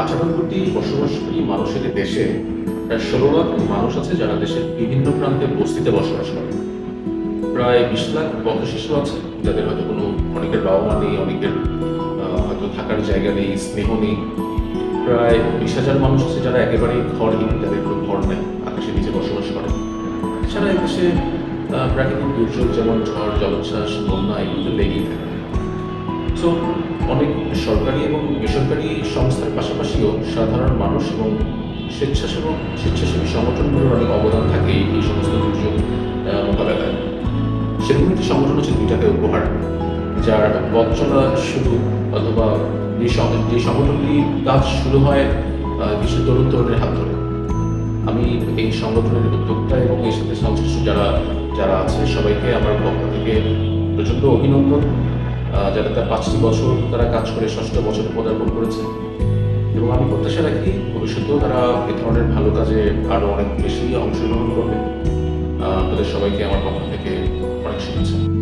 আঠারো কোটি বসবাসকারী মানুষের দেশে প্রায় ষোলো লাখ মানুষ আছে যারা দেশের বিভিন্ন প্রান্তে বস্তিতে বসবাস করে। প্রায় বিশ লাখ পথ শিশু আছে যাদের হয়তো কোনো অনেকের বাবা মা নেই অনেকের হয়তো থাকার জায়গা নেই স্নেহ নেই। প্রায় বিশ হাজার মানুষ আছে যারা একেবারেই ঘরহীন যাদের কোনো ঘর নেই আকাশের নিচে বসবাস করে। এছাড়া এই দেশে আহ, প্রাকৃতিক দুর্যোগ যেমন ঝড় জলোচ্ছ্বাস বন্যা এগুলো লেগেই থাকে। সো সরকারি এবং বেসরকারি সংস্থার পাশাপাশিও সাধারণ মানুষ এবং স্বেচ্ছাসেবক, স্বেচ্ছাসেবী সংগঠনগুলোর অনেক অবদান থাকে এই সমস্ত দুর্যোগ মোকাবেলায়। সেরকম একটি সংগঠন হচ্ছে দুইটাকে উপহার, যার পথ চলা শুরু অথবা যে সংগঠনটি কাজ শুরু হয় কিছু তরুণ তরুণের হাত ধরে। আমি এই সংগঠনের উদ্যোক্তা এবং এর সাথে সংশ্লিষ্ট যারা যারা আছে, সবাইকে আমার পক্ষ থেকে প্রচণ্ড অভিনন্দন। যারা তার পাঁচটি বছর তারা কাজ করে ষষ্ঠ বছরে পদার্পণ করেছে। এবং আমি প্রত্যাশা রাখি ভবিষ্যতেও তারা এ ধরনের ভালো কাজে আরও অনেক বেশি অংশগ্রহণ করবে। তাদের সবাইকে আমার পক্ষ থেকে অনেক শুভেচ্ছা।